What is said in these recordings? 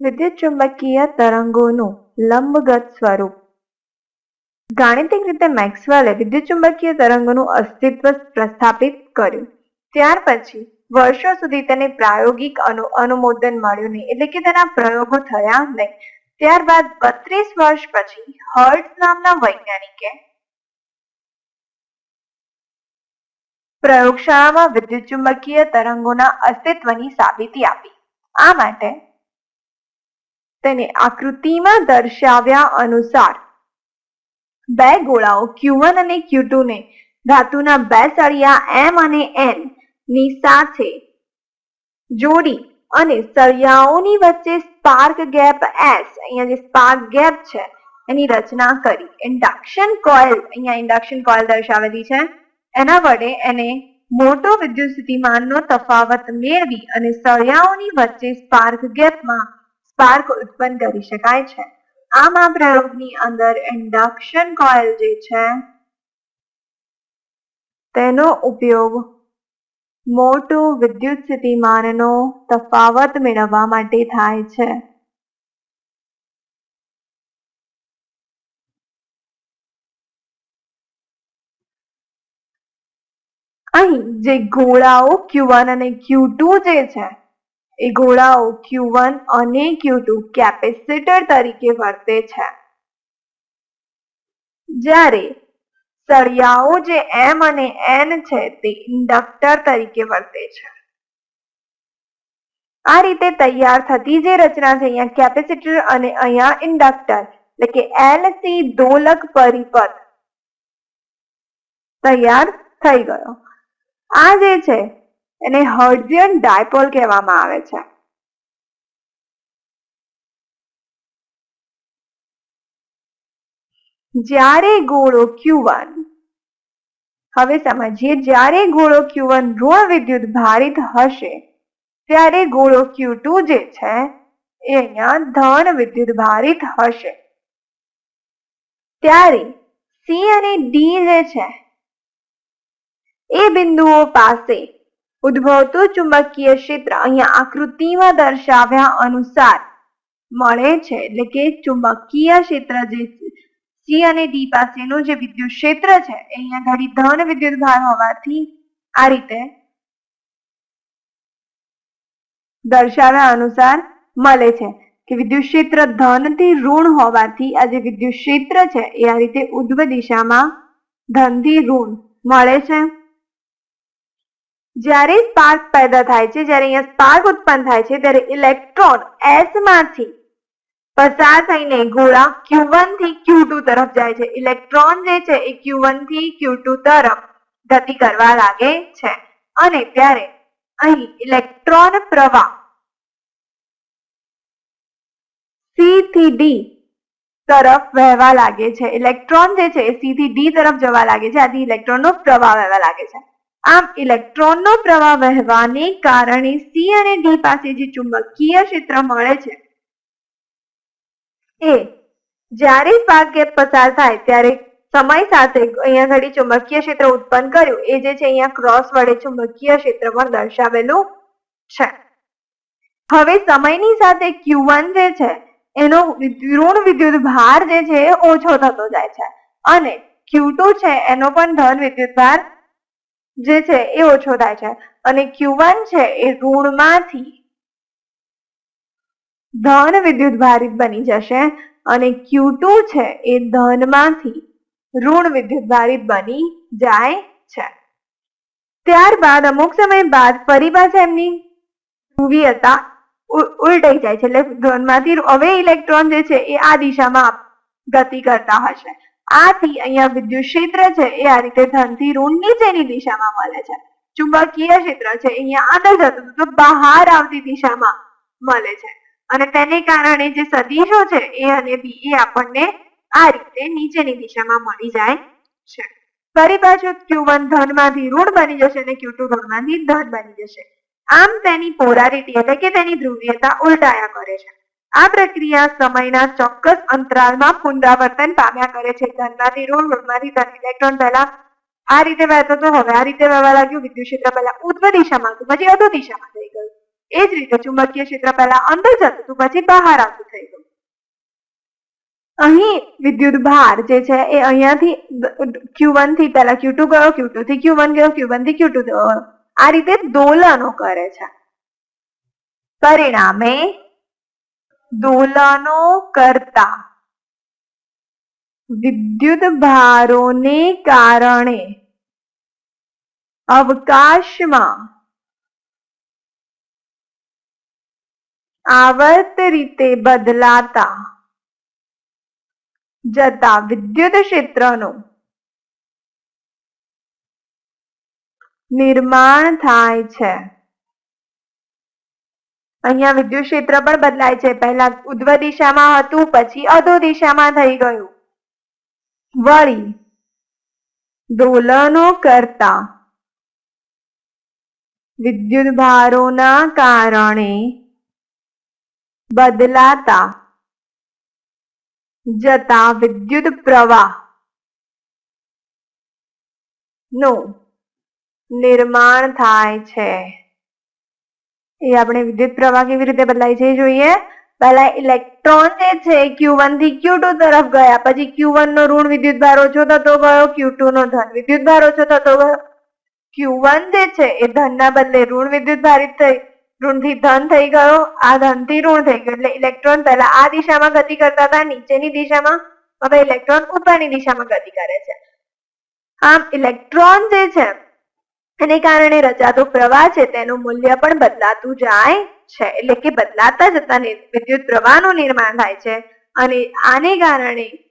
વિદ્યુત ચુંબકીય તરંગોનું લંબગત સ્વરૂપ. ગાણિતિક રીતે મેક્સવેલે વિદ્યુત તરંગોનું અસ્તિત્વ પ્રસ્થાપિત કર્યું. ત્યાર પછી વર્ષો સુધી તેને પ્રાયોગિક અનુ, અનુમોદન મળ્યું નહીં, એટલે કે તેના પ્રયોગો થયા નહીં. ત્યારબાદ બત્રીસ વર્ષ પછી હર્ટ નામના વૈજ્ઞાનિકે પ્રયોગશાળામાં વિદ્યુત ચુંબકીય તરંગોના અસ્તિત્વની સાબિતી આપી. આ માટે તેને આકૃતિમાં દર્શાવ્યા અનુસાર બે ગોળાઓ Q1 અને Q2 ને ધાતુના બે સળિયા M અને N ની સાથે જોડી અને સળિયાઓની વચ્ચે સ્પાર્ક ગેપ S, અહીંયા જે સ્પાર્ક ગેપ છે, એની રચના કરી. ઇન્ડક્શન કોઇલ અહીંયા ઇન્ડક્શન કોઇલ દર્શાવેલી છે. એના વડે એને મોટો વિદ્યુત સ્થિતિમાનનો તફાવત મેળવી અને સળિયાઓની વચ્ચે સ્પાર્ક ગેપમાં સ્પાર્ક ઉત્પન્ન કરી શકાય છે. આમ આ પ્રયોગની અંદર ઇન્ડક્શન કોઇલ જે છે, તેનો ઉપયોગ મોટો વિદ્યુત સ્થિતિમાનનો તફાવત મેળવવા માટે થાય છે. અહીં જે ગોળાઓ Q1 અને Q2 જે છે એ ગોળાઓ Q1 અને Q2 કેપેસિટર તરીકે વર્તે છે. જ્યારે સળિયાઓ જે M અને N છે તે ઇન્ડક્ટર તરીકે વર્તે છે. આ રીતે તૈયાર થતી જે રચના છે, અહીંયા કેપેસિટર અને અહીંયા ઇન્ડક્ટર, એટલે કે એલસી દોલક પરિપથ તૈયાર થઈ ગયો. આ જે છે એને હર્ઝિયન ડાયપોલ કહેવામાં આવે છે. જ્યારે ગોળો ક્યુવન હવે સમજીએ જ્યારે ગોળો ક્યુવન ઋણ વિદ્યુત ભારિત હશે, ત્યારે ગોળો Q2 જે છે, એ અહીંયા ધન વિદ્યુત ભારિત હશે. ત્યારે સી અને ડી જે છે, એ બિંદુઓ પાસે ઉદ્ભવતું ચુંબકીય ક્ષેત્ર અહીંયા આકૃતિમાં દર્શાવ્યા અનુસાર મળે છે. એટલે કે ચુંબકીય ક્ષેત્ર જે સી અને ડી પાસેનું જે વિદ્યુત ક્ષેત્ર છે અહીંયા ઘડી ધન વિદ્યુત ભાર હોવાથી આ રીતે દર્શાવ્યા અનુસાર મળે છે કે વિદ્યુત ક્ષેત્ર ધનથી ઋણ હોવાથી આ જે વિદ્યુત ક્ષેત્ર છે, એ આ રીતે ઉદ્ભવ દિશામાં ધનથી ઋણ મળે છે. જ્યારે સ્પાર્ક પેદા થાય છે, જ્યારે અહીંયા સ્પાર્ક ઉત્પન્ન થાય છે, ત્યારે ઇલેક્ટ્રોન એસમાંથી પસાર થઈને ગોળા Q1 થી Q2 તરફ જાય છે. ઇલેક્ટ્રોન જે છે, એ Q1 થી Q2 તરફ ગતિ કરવા લાગે છે. અને ત્યારે અહીં ઇલેક્ટ્રોન પ્રવાહ સી થી ડી તરફ વહેવા લાગે છે. ઇલેક્ટ્રોન જે છે, એ સી થી ડી તરફ જવા લાગે છે. આથી ઇલેક્ટ્રોનનો પ્રવાહ વહેવા લાગે છે. આમ ઇલેક્ટ્રોનનો પ્રવાહ વહેવાને કારણે સી અને ડી પાસે જે ચુંબકીય ક્ષેત્ર મળે છે. એ જ્યારે સ્પાર્ક ગેપ પસાર થાય ત્યારે સમય સાથે અહીંયા ઘડી ચુંબકીય ક્ષેત્ર ઉત્પન્ન કર્યું. એ જે છે અહીંયા ક્રોસ વડે ચુંબકીય ક્ષેત્ર પણ દર્શાવેલું છે. હવે સમયની સાથે Q1 જે છે, એનો ઋણ વિદ્યુત ભાર જે છે ઓછો થતો જાય છે. અને Q2 છે, એનો પણ ધન વિદ્યુત ભાર જે છે એ ઓછો થાય છે. અને Q1 છે એ ઋણમાંથી ધન વિદ્યુત ભારિત બની જશે અને Q2 છે એ ધનમાંથી ઋણ વિદ્યુત ભારિત બની જાય છે. ત્યારબાદ અમુક સમય બાદ ફરી પાછા એમની ધ્રુવીયતા ઉલટાઈ જાય છે. એટલે ધનમાંથી હવે ઇલેક્ટ્રોન જે છે એ આ દિશામાં ગતિ કરતા હશે આથી અહીંયા વિદ્યુત ક્ષેત્ર છે એ આ રીતે ધનથી ઋણ નીચેની દિશામાં મળે છે. ચુંબકીય ક્ષેત્ર છે અહીંયા અંદર જતું તો બહાર આવતી દિશામાં મળે છે. અને તેને કારણે જે સદિશો છે એ અને બી એ આપણને આ રીતે નીચેની દિશામાં મળી જાય છે. ફરી પાછું Q1 ધનમાંથી ઋણ બની જશે અને ક્યુ ટુ ધનમાંથી ધન બની જશે. આમ તેની પોલારિટી એટલે કે તેની ધ્રુવીયતા ઉલટાયા કરે છે. આ પ્રક્રિયા સમયના ચોક્કસ અંતરાલમાં પુનરાવર્તન પામ્યા કરે છે. ધનમાંથી ઋણ, ઋણમાંથી ધન ઇલેક્ટ્રોન પહેલા. આ રીતે વહેતો તો હવે આ રીતે વહેવા લાગ્યું. વિદ્યુત ક્ષેત્ર પહેલા ઉત્તર દિશામાં હતું, પછી અધો દિશામાં થઈ ગયું. એ જ રીતે ચુંબકીય ક્ષેત્ર પહેલા અંદર જતું હતું, પછી બહાર આવતું થઈ ગયું. અહીં વિદ્યુત ભાર જે છે એ અહીંયાથી ક્યુ વનથી પહેલા ક્યુ ટુ ગયો ક્યુ ટુ થી ક્યુ વન ગયો ક્યુ વનથી ક્યુ ટુ ગયો. આ રીતે દોલનો કરે છે. પરિણામે દોલનો કરતા. વિદ્યુત ભારોને કારણે અવકાશમાં આવર્ત રીતે બદલાતા જતા વિદ્યુત ક્ષેત્રનું નિર્માણ થાય છે. અહીંયા વિદ્યુત ક્ષેત્ર પણ બદલાય છે. પહેલા ઉધ્વ દિશામાં હતું, પછી અધો દિશામાં થઈ ગયું. વળી, દોલનો કરતા વિદ્યુત ભારોના કારણે બદલાતા જતા વિદ્યુત પ્રવાહનું નિર્માણ થાય છે. એ આપણે વિદ્યુત પ્રવાહ કેવી રીતે બદલાય છે જોઈએ. પહેલા ઇલેક્ટ્રોન જે છે ક્યુ વનથી ક્યુ ટુ તરફ ગયા, પછી ક્યુ વન નો ઋણ વિદ્યુત ભાર ઓછો થતો ગયો ક્યુ ટુ નો ધન વિદ્યુત ભાર ઓછો થતો ગયો. ક્યુ વન જે છે એ ધનના બદલે ઋણ વિદ્યુત ભારિત થઈ ઋણથી ધન થઈ ગયો, આ ધનથી ઋણ થઈ ગયો. એટલે ઇલેક્ટ્રોન પહેલા આ દિશામાં ગતિ કરતા હતા, નીચેની દિશામાં. હવે ઇલેક્ટ્રોન ઉપરની દિશામાં ગતિ કરે છે. આમ ઇલેક્ટ્રોન જે છે એને કારણે રચાતો પ્રવાહ છે, તેનું મૂલ્ય પણ બદલાતું જાય છે. એટલે કે બદલાતા જતા વિદ્યુત પ્રવાહનું નિર્માણ થાય છે. અને આને કારણે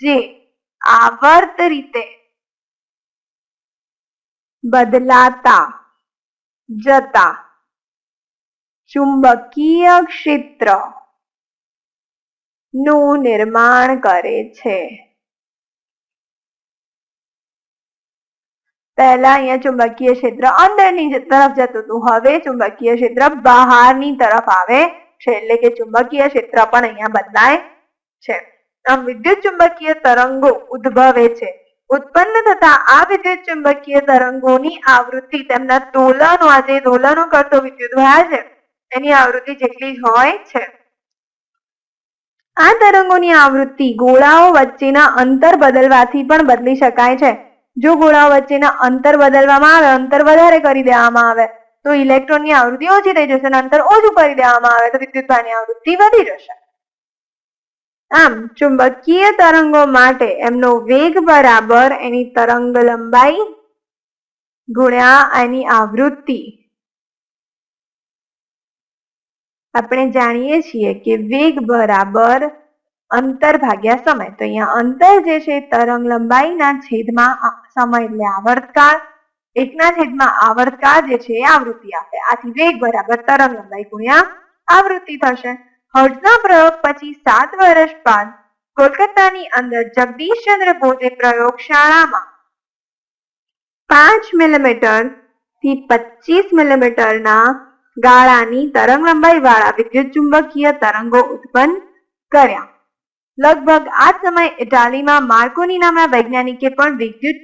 જે આવર્ત રીતે બદલાતા જતા ચુંબકીય ક્ષેત્રનું નિર્માણ કરે છે. પહેલા અહીંયા ચુંબકીય ક્ષેત્ર અંદરની તરફ જતું હતું. હવે ચુંબકીય ક્ષેત્ર બહારની તરફ આવે છે. એટલે કે ચુંબકીય ક્ષેત્ર પણ અહીંયા બદલાય છે. આમ વિદ્યુત ચુંબકીય તરંગો ઉદ્ભવે છે. ઉત્પન્ન થતા આ વિદ્યુત ચુંબકીય તરંગોની આવૃત્તિ તેમના દોલનો આ જે દોલનો કરતો વિદ્યુત વહ્યા છે. એની આવૃત્તિ જેટલી હોય છે. આ તરંગોની આવૃત્તિ ગોળાઓ વચ્ચેના અંતર બદલવાથી પણ બદલી શકાય છે. જો ગોળાઓ વચ્ચેના અંતર બદલવામાં આવે, અંતર વધારે કરી દેવામાં આવે, તો ઇલેક્ટ્રોનની આવૃત્તિ ઓછી થઈ જશે અને અંતર ઓછું કરી દેવામાં આવે, તો વિદ્યુતભારની આવૃત્તિ વધી જશે. આમ, ચુંબકીય તરંગો માટે એમનો વેગ બરાબર એની તરંગ લંબાઈ ગુણ્યા એની આવૃત્તિ. આપણે જાણીએ છીએ કે વેગ બરાબર અંતર ભાગ્યા સમય. તો અહીંયા અંતર જે છે તરંગ લંબાઈના છેદમાં સમય એટલે આવર્તકાળ. એકના છેદમાં આવર્તકાળ જે છે આવૃત્તિ આપે. આથી વેગ બરાબર તરંગ લંબાઈ ગુણ્યા આવૃત્તિ થશે. હર્ટ્ઝના પ્રયોગ પછી સાત વર્ષ બાદ કોલકાતાની અંદર જગદીશચંદ્ર બોઝે પ્રયોગશાળામાં પાંચ મિલીમીટરથી પચીસ મિલીમીટરના ગાળાની તરંગ લંબાઈ વાળા વિદ્યુત ચુંબકીય તરંગો ઉત્પન્ન કર્યા. લગભગ આ સમય ઇટાલીમાં માર્કોની નામના વૈજ્ઞાનિકે પણ વિદ્યુત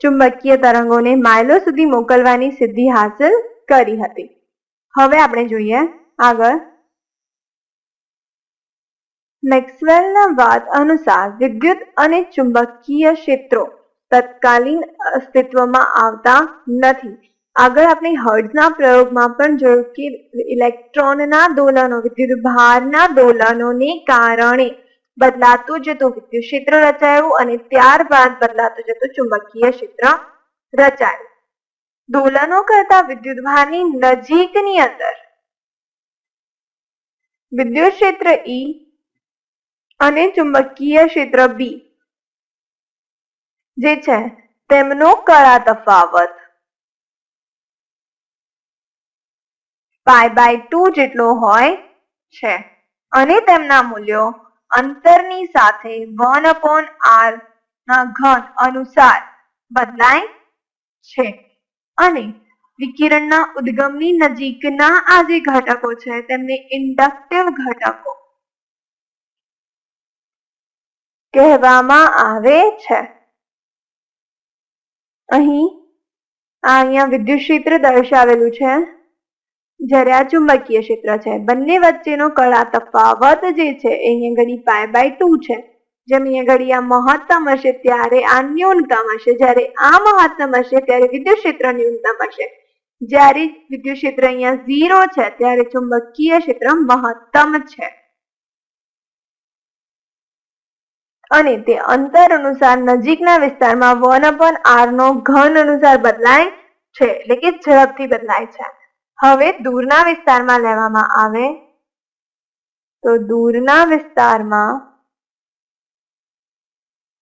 ચુંબકીય તરંગોને માઇલો સુધી મોકલવાની સિદ્ધિ હાંસલ કરી હતી. હવે આપણે જોઈએ આગળ. મેક્સવેલના વાત અનુસાર વિદ્યુત અને ચુંબકીય ક્ષેત્રો તત્કાલીન અસ્તિત્વમાં આવતા નથી. આગળ આપણે હર્ડના પ્રયોગમાં પણ જોયું કે ઇલેક્ટ્રોનના દોલનો વિદ્યુત ભારના દોલનોને કારણે બદલાતું જતું વિદ્યુત ક્ષેત્ર રચાયું અને ત્યારબાદ બદલાતું જતું ચુંબકીય ક્ષેત્ર રચાયું. દોલનો કરતા વિદ્યુત ભારની નજીકની અંદર વિદ્યુત ક્ષેત્ર ઈ અને ચુંબકીય ક્ષેત્ર બી જે છે તેમનો કળા તફાવત. પાઈ બાય ટુ જેટલો હોય છે. અને તેમના મૂલ્યો અંતરની સાથે વન અપોન આર ના ઘન અનુસાર બદલાય છે. અને વિકિરણના ઉદ્ગમની નજીકના આ જે ઘટકો છે, તેમને ઇન્ડક્ટિવ ઘટકો કહેવામાં આવે છે. અહીં અહીંયા વિદ્યુત ક્ષેત્ર દર્શાવેલું છે. જ્યારે આ ચુંબકીય ક્ષેત્ર છે. બંને વચ્ચેનો કળા તફાવત જે છે, એ અહીંયા ઘડી પાય બાય ટુ છે. જેમ અહીંયા ઘડી આ મહત્તમ હશે ત્યારે આ ન્યૂનતમ હશે. જ્યારે આ મહત્તમ હશે ત્યારે વિદ્યુત ક્ષેત્ર ન્યૂનતમ હશે. જ્યારે વિદ્યુત ક્ષેત્ર અહીંયા ઝીરો છે, ત્યારે ચુંબકીય ક્ષેત્ર મહત્તમ છે. અને તે અંતર અનુસાર નજીકના વિસ્તારમાં વન અપન આર નો ઘન અનુસાર બદલાય છે. એટલે કે ઝડપથી બદલાય છે. હવે દૂરના વિસ્તારમાં લેવામાં આવે? તો દૂરના વિસ્તારમાં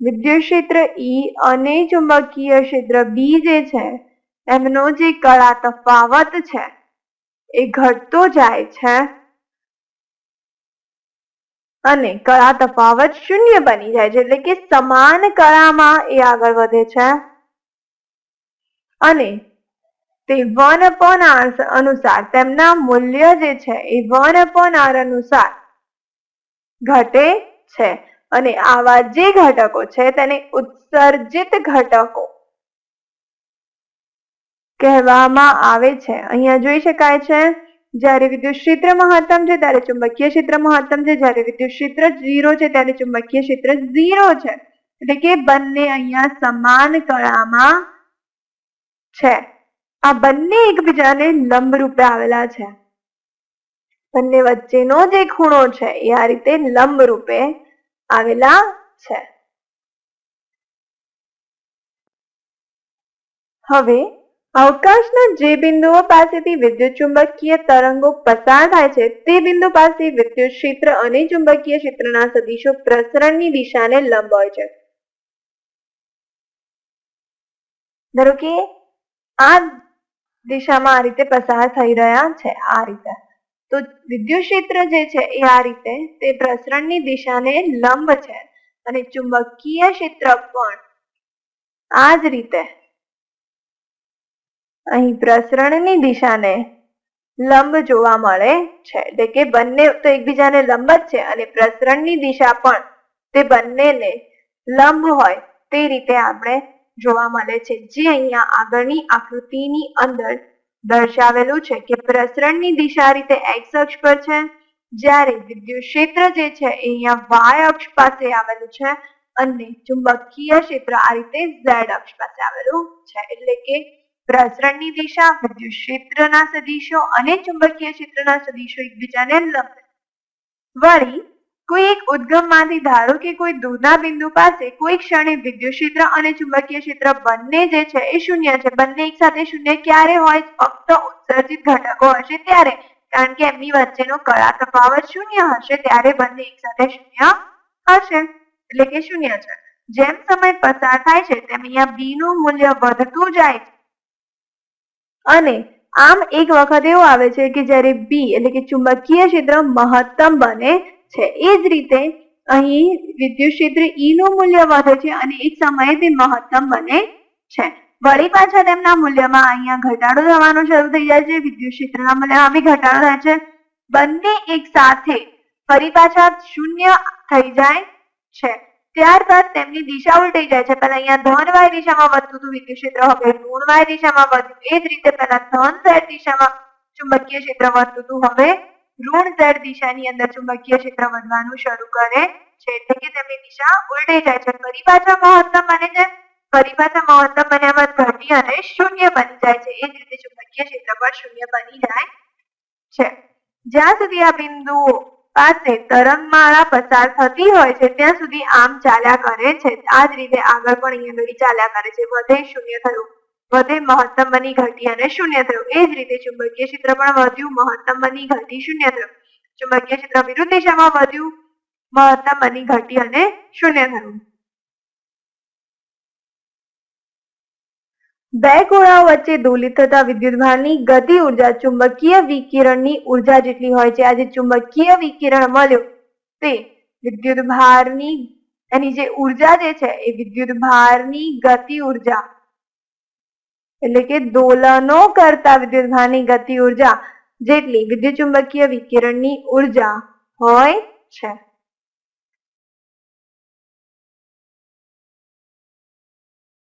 વિદ્યુત ક્ષેત્ર ઈ અને ચુંબકીય ક્ષેત્ર બી જે છે, એમનો જે કળા તફાવત છે, એ ઘટતો જાય છે અને કળા તફાવત શૂન્ય બની જાય છે, એટલે કે સમાન કળામાં એ આગળ વધે છે. અને તે વન અપોન આર અનુસાર તેમના મૂલ્ય જે છે એ વન અપોન આર અનુસાર ઘટે છે. અને આવા જે ઘટકો છે તેને ઉત્સર્જિત ઘટકો કહેવામાં આવે છે. અહીંયા જોઈ શકાય છે, જ્યારે વિદ્યુત ક્ષેત્ર મહત્તમ છે, ત્યારે ચુંબકીય ક્ષેત્ર મહત્તમ છે, જ્યારે વિદ્યુત ક્ષેત્ર ઝીરો છે, ત્યારે ચુંબકીય ક્ષેત્ર ઝીરો છે. એટલે કે બંને અહીંયા સમાન કળામાં છે. આ બંને એકબીજાને લંબ રૂપે આવેલા છે. બંને વચ્ચેનો જે ખૂણો છે એ આ રીતે લંબ રૂપે આવેલા છે. હવે અવકાશના જે બિંદુઓ પાસેથી વિદ્યુત ચુંબકીય તરંગો પસાર થાય છે તે બિંદુ પાસે વિદ્યુત ક્ષેત્ર અને ચુંબકીય ક્ષેત્રના સદિશો પ્રસરણની દિશાને લંબ હોય છે. ધારો કે આ દિશામાં આ રીતે પસાર થઈ રહ્યા છે, આ રીતે. તો વિદ્યુત ક્ષેત્ર જે છે એ આ રીતે, તે પ્રસરણની દિશાને લંબ છે અને ચુંબકીય ક્ષેત્ર પણ આ જ રીતે. અહીં પ્રસરણની દિશાને લંબ જોવા મળે છે, એટલે કે બંને તો એકબીજાને લંબ જ છે અને પ્રસરણની દિશા પણ તે બંનેને લંબ હોય તે રીતે આપણે જોવા મળે છે. જે અહીંયા આગળની આકૃતિની અંદર દર્શાવેલું છે કે પ્રસરણની દિશા રીતે એક્સ અક્ષ પર છે. જ્યારે વિદ્યુત ક્ષેત્ર જે છે અહીંયા વાય અક્ષ પાસે આવેલું છે અને ચુંબકીય ક્ષેત્ર આ રીતે ઝેડ અક્ષ પાસે આવેલું છે. એટલે કે પ્રસરણની દિશા વિદ્યુત ક્ષેત્રના સદિશો અને ચુંબકીય ક્ષેત્રના સદિશો એકબીજાને લંબ. વળી કોઈ એક ઉદ્ગમમાંથી ધારો કે કોઈ દૂરના બિંદુ પાસે કોઈ ક્ષણે વિદ્યુત ક્ષેત્ર અને ચુંબકીય ક્ષેત્ર બંને જે છે એ શૂન્ય છે. બંને એક સાથે શૂન્ય ક્યારે હોય? ફક્ત ઉત્સર્જિત ઘટકો હશે ત્યારે. કારણ કે એમની વચ્ચેનો કળા તફાવત શૂન્ય હશે ત્યારે બંને એક સાથે શૂન્ય હશે. એટલે કે શૂન્ય છે. જેમ સમય પસાર થાય છે તેમ અહીંયા બી નું મૂલ્ય વધતું જાય છે. અને આમ એક વખત એવું આવે છે કે જ્યારે બી એટલે કે ચુંબકીય ક્ષેત્ર મહત્તમ બને છે. એ જ રીતે અહીં વિદ્યુત ક્ષેત્ર ઈ નું મૂલ્ય વધે છે અને એક સમયે તે મહત્તમ બને છે. વળી પાછા તેમના મૂલ્યમાં અહીંયા ઘટાડો થવાનો શરૂ થઈ જાય છે. વિદ્યુત ક્ષેત્રના મૂલ્યમાં બી ઘટાડો થાય છે. બંને એક સાથે ફરી પાછા શૂન્ય થઈ જાય છે. ત્યારબાદ તેમની દિશા ઉલટાઈ જાય છે. પહેલા અહીંયા ધન વાય દિશામાં વધતું હતું, વિદ્યુત ક્ષેત્ર હવે ઋણ વાય દિશામાં વધ્યું. એ જ રીતે પહેલા ધન ઝેડ દિશામાં ચુંબકીય ક્ષેત્ર વધતું હતું, હવે ઋણ ઝેડ દિશાની અંદર ચુંબકીય ક્ષેત્ર વધવાનું શરૂ કરે છે. એટલે કે તેમની દિશા ઉલટાઈ જાય છે. ફરી પાછા મહત્તમ બને છે. ફરી પાછા મહત્તમ બન્યા બાદ ઘટી અને શૂન્ય બની જાય છે. એ જ રીતે ચુંબકીય ક્ષેત્ર પણ શૂન્ય બની જાય છે. જ્યાં સુધી આ બિંદુઓ પાસે તરંગમાળા પસાર થતી હોય છે, ત્યાં સુધી આમ ચાલ્યા કરે છે. આ જ રીતે આગળ પણ અહીંયા ચાલ્યા કરે છે. વધે શૂન્ય થયું. વધે મહત્તમ બની ઘટી અને શૂન્ય થયું. એ જ રીતે ચુંબકીય ક્ષેત્ર પણ વધ્યું, મહત્તમ બની ઘટી, શૂન્ય થયું. ચુંબકીય ક્ષેત્ર વિરુદ્ધ દિશામાં વધ્યું, મહત્તમ બની ઘટી અને શૂન્ય થયું. બે ગોળાઓ વચ્ચે દોલિત થતા વિદ્યુતભારની ગતિ ઊર્જા ચુંબકીય વિકિરણની ઊર્જા જેટલી હોય છે, આજે ચુંબકીય વિકિરણ મળ્યું. તે વિદ્યુતભારની, એની જે ઊર્જા જે છે, એ વિદ્યુતભારની ગતિ ઊર્જા એટલે કે દોલનો કરતા વિદ્યુતભારની ગતિ ઊર્જા જેટલી વિદ્યુત ચુંબકીય વિકિરણની ઊર્જા હોય છે.